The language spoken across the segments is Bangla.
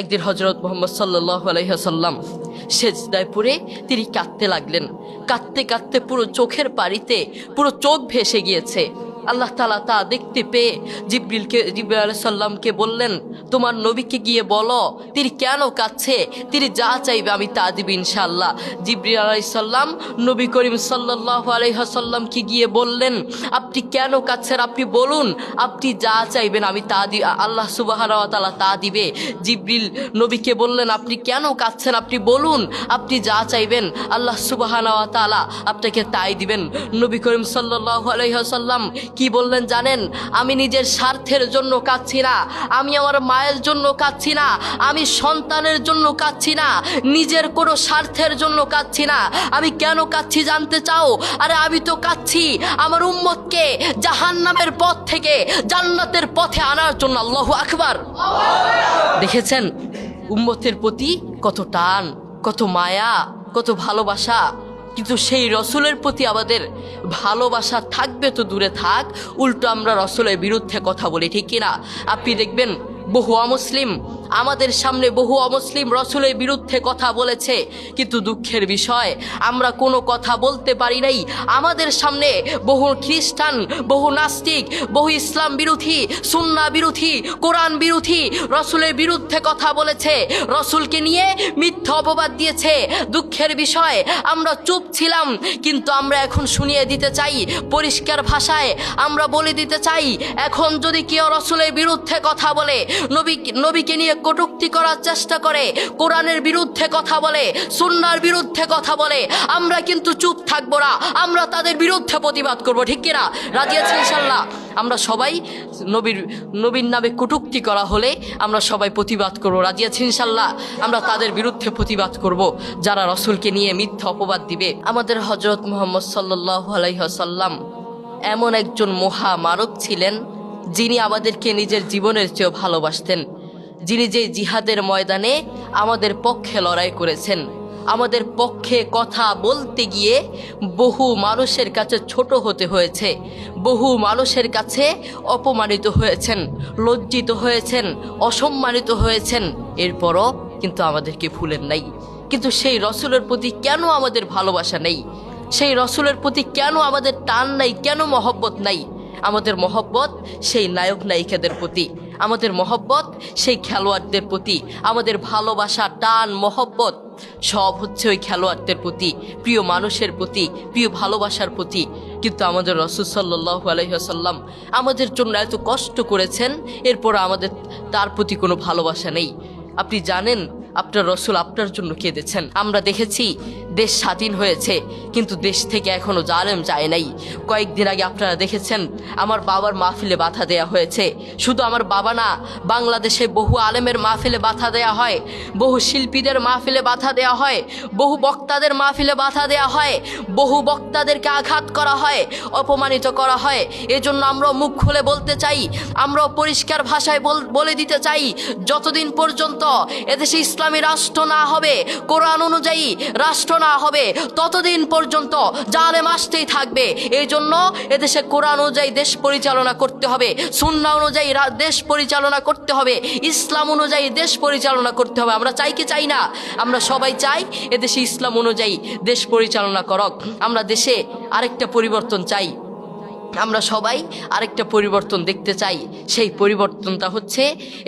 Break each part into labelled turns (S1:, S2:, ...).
S1: একদিন হজরত মোহাম্মদ সাল্লাহ আলহিহাসাল্লাম সেজদায় পড়ে তিনি কাঁদতে লাগলেন। কাঁদতে কাঁদতে পুরো চোখের পাড়িতে পুরো চোখ ভেসে গিয়েছে। আল্লাহ তালা তা দেখতে পেয়ে জিব্রিলকে, জিব্রাইল আলাইহিস সাল্লামকে বললেন, তোমার নবীকে গিয়ে বলো, তিনি কেন কাঁদছে? তিনি যা চাইবে আমি তা দিবি ইনশাআল্লাহ। জিব্রিল আলাইসাল্লাম নবী করিম সাল্লাহ আলাইহাসাল্লামকে গিয়ে বললেন, আপনি কেন কাঁদছেন? আপনি বলুন, আপনি যা চাইবেন আমি তা দি আল্লাহ সুবাহ তালা তা দিবে। জিব্রিল নবীকে বললেন, আপনি কেন কাঁদছেন? আপনি বলুন, আপনি যা চাইবেন আল্লাহ সুবাহ তালা আপনাকে তাই দিবেন। নবী করিম সাল্লাহ আলাইহাসাল্লাম কি বললেন জানেন? আমি নিজের স্বার্থের জন্য কাঁদছি না। আমি আমার মায়ের জন্য কাঁদছি না। আমি সন্তানের জন্য কাঁদছি না। নিজের কোনো স্বার্থের জন্য কাঁদছি না। আমি কেন কাঁদছি জানতে চাও? আরে আমি তো কাঁদছি আমার উম্মতকে জাহান্নামের পথ থেকে জান্নাতের পথে আনার জন্য। আল্লাহু আকবার। দেখেছেন? উম্মতের প্রতি কত টান, কত মায়া, কত ভালোবাসা। কিন্তু সেই রসুলের প্রতি আমাদের ভালোবাসা থাকবে তো দূরে থাক। উল্টো আমরা রসুলের বিরুদ্ধে কথা বলি, ঠিক কিনা? আপনি দেখবেন বহু অমুসলিম। আমাদের সামনে বহু অমুসলিম রসুলের বিরুদ্ধে কথা বলেছে। কিন্তু দুঃখের বিষয়, আমরা কোনো কথা বলতে পারি নাই। আমাদের সামনে বহু খ্রিস্টান, বহু নাস্তিক, বহু ইসলাম বিরোধী, সুন্না বিরোধী, কোরআন বিরোধী রসুলের বিরুদ্ধে কথা বলেছে। রসুলকে নিয়ে মিথ্যা অপবাদ দিয়েছে। দুঃখের বিষয়, আমরা চুপ ছিলাম, কিন্তু আমরা এখন শুনিয়ে দিতে চাই পরিষ্কার ভাষায়। আমরা বলে দিতে চাই, এখন যদি কেউ রসুলের বিরুদ্ধে কথা বলে নবী, নবীকে নিয়ে কটুক্তি করার চেষ্টা করে। কোরআনের বিরুদ্ধে কথা বলে, সুন্নার বিরুদ্ধে কথা বলে। আমরা কিন্তু চুপ থাকব না, আমরা তাদের বিরুদ্ধে প্রতিবাদ করব, ঠিক কিনা? রাজি আছি ইনশাল্লাহ আমরা সবাই নবীর নবীর নামে কটুক্তি করা হলে আমরা সবাই প্রতিবাদ করব, রাজি আছি ইনশাল্লাহ আমরা তাদের বিরুদ্ধে প্রতিবাদ করব, যারা রসুলকে নিয়ে মিথ্যা অপবাদ দিবে। আমাদের হজরত মোহাম্মদ সাল্লাহ আলাইসাল্লাম এমন একজন মহামানব ছিলেন যিনি আমাদেরকে নিজের জীবনের চেয়েও ভালোবাসতেন, যিনি যে জিহাদের ময়দানে আমাদের পক্ষে লড়াই করেছেন, আমাদের পক্ষে কথা বলতে গিয়ে বহু মানুষের কাছে ছোট হতে হয়েছে, বহু মানুষের কাছে অপমানিত হয়েছেন, লজ্জিত হয়েছেন, অসম্মানিত হয়েছেন। এরপরও কিন্তু আমাদেরকে ভুলেন নাই। কিন্তু সেই রসুলের প্রতি কেন আমাদের ভালোবাসা নেই? সেই রসুলের প্রতি কেন আমাদের টান নাই? কেন মহব্বত নাই? আমাদের মহব্বত সেই নায়ক নায়িকাদের প্রতি, আমাদের মহব্বত সেই খেলোয়াড়দের প্রতি, আমাদের ভালোবাসা, টান, মহব্বত সব হচ্ছে ওই খেলোয়াড়দের প্রতি, প্রিয় মানুষের প্রতি, প্রিয় ভালোবাসার প্রতি। কিন্তু আমাদের রসুল সাল্লাহ আলহিহাসাল্লাম আমাদের জন্য এত কষ্ট করেছেন, এরপর আমাদের তার প্রতি কোনো ভালোবাসা নেই। আপনি জানেন, আপনার রসুল আপনার জন্য কেঁদেছেন। আমরা দেখেছি দেশ স্বাধীন হয়েছে, কিন্তু দেশ থেকে এখনও জালেম যায় নাই। কয়েকদিন আগে আপনারা দেখেছেন, আমার বাবার মাহফিলে বাধা দেয়া হয়েছে। শুধু আমার বাবা না, বাংলাদেশে বহু আলেমের মাহফিলে বাধা দেয়া হয়, বহু শিল্পীদের মাহফিলে বাধা দেয়া হয়, বহু বক্তাদের মাহফিলে বাধা দেয়া হয়, বহু বক্তাদেরকে আঘাত করা হয়, অপমানিত করা হয়। এজন্য আমরা মুখ খুলে বলতে চাই আমরা পরিষ্কার ভাষায় বল- দিতে চাই, যতদিন পর্যন্ত এদেশে ইসলামী রাষ্ট্র না হবে, কোরআন অনুযায়ী রাষ্ট্র না হবে। ততদিন পর্যন্ত জালেম আসতেই থাকবে। এই জন্য এদেশে কোরআন অনুযায়ী দেশ পরিচালনা করতে হবে, সুন্না অনুযায়ী দেশ পরিচালনা করতে হবে, ইসলাম অনুযায়ী দেশ পরিচালনা করতে হবে। আমরা চাই কি চাই না? আমরা সবাই চাই এদেশে ইসলাম অনুযায়ী দেশ পরিচালনা করক। আমরা দেশে আরেকটা পরিবর্তন চাই। আমরা সবাই আরেকটা পরিবর্তন দেখতে চাই। সেই পরিবর্তনটা হচ্ছে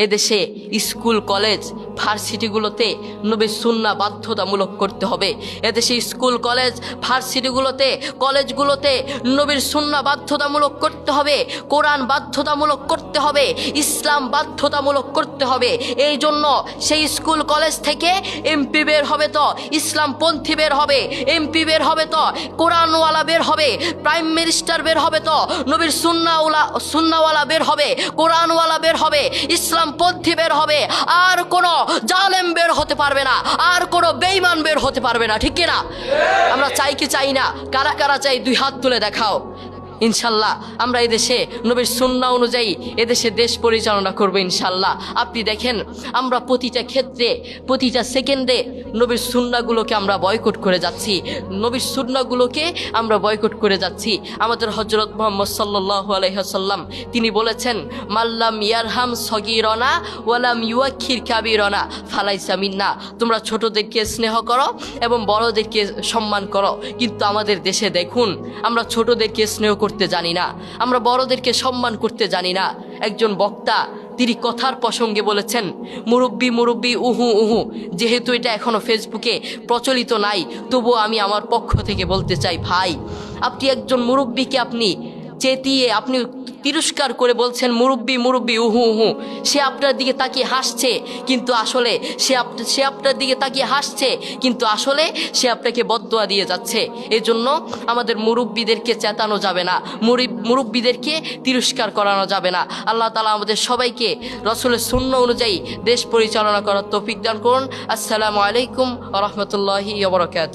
S1: এদেশে স্কুল, কলেজ ভার্সিটিগুলোতে নবী সুন্না বাধ্যতামূলক করতে হবে। এদেশে স্কুল, কলেজ, ভার্সিটিগুলোতে, কলেজগুলোতে নবীর সুন্না বাধ্যতামূলক করতে হবে, কোরআন বাধ্যতামূলক করতে হবে, ইসলাম বাধ্যতামূলক করতে হবে। এই জন্য সেই স্কুল, কলেজ থেকে এমপি বের হবে তো, ইসলামপন্থী বের হবে, এমপি বের হবে তো, কোরআনওয়ালা বের হবে, প্রাইম মিনিস্টার বের হবে তো, নবীর সুন্নাওয়ালা সুন্নাওয়ালা বের হবে, কোরআনওয়ালা বের হবে, ইসলামপন্থী বের হবে। আর কোনো জালেম বের হতে পারবে না, আর কোনো বেইমান বের হতে পারবে না, ঠিক কিনা? আমরা চাই কি চাই না? কারা কারা চাই? দুই হাত তুলে দেখাও। ইনশাল্লাহ, আমরা এদেশে নবীর সুন্না অনুযায়ী এদেশে দেশ পরিচালনা করব ইনশাল্লাহ। আপনি দেখেন, আমরা প্রতিটা ক্ষেত্রে, প্রতিটা সেকেন্ডে নবীর সুন্নাগুলোকে আমরা বয়কট করে যাচ্ছি। নবীর সুন্নাগুলোকে আমরা বয়কট করে যাচ্ছি। আমাদের হজরত মোহাম্মদ সাল্লাহ আলহাসাল্লাম তিনি বলেছেন মাল্লাম ইয়ারহাম সগিরনা ওয়ালাম ইউয়াক্ষির কাবিরনা ফালাইসা মিন্না। তোমরা ছোটদেরকে স্নেহ করো এবং বড়দেরকে সম্মান করো। কিন্তু আমাদের দেশে দেখুন, আমরা ছোটদেরকে স্নেহ করতে জানি না। আমরা বড়দেরকে সম্মান করতে জানি না। একজন বক্তা, তিনি কথার প্রসঙ্গে বলেছেন, মুরব্বি, মুরব্বী, উহু উহু, যেহেতু এটা এখনও ফেসবুকে প্রচলিত নাই তবু আমি আমার পক্ষ থেকে বলতে চাই, ভাই, আপনি একজন মুরব্বীকে আপনি চেতিয়ে আপনি তিরস্কার করে বলছেন, মুরব্বি মুরব্বি, উহু উহু। সে আপনার দিকে তাকিয়ে হাসছে, কিন্তু আসলে সে সে আপনার দিকে তাকিয়ে হাসছে, কিন্তু আসলে সে আপনাকে বদদোয়া দিয়ে যাচ্ছে। এজন্য আমাদের মুরব্বীদেরকে চেতানো যাবে না মুরব্বীদেরকে তিরস্কার করানো যাবে না। আল্লাহ তালা আমাদের সবাইকে রসুলের শূন্য অনুযায়ী দেশ পরিচালনা করার তৌফিক দান করুন। আসসালামু আলাইকুম রহমতুল্লাহি বরকাত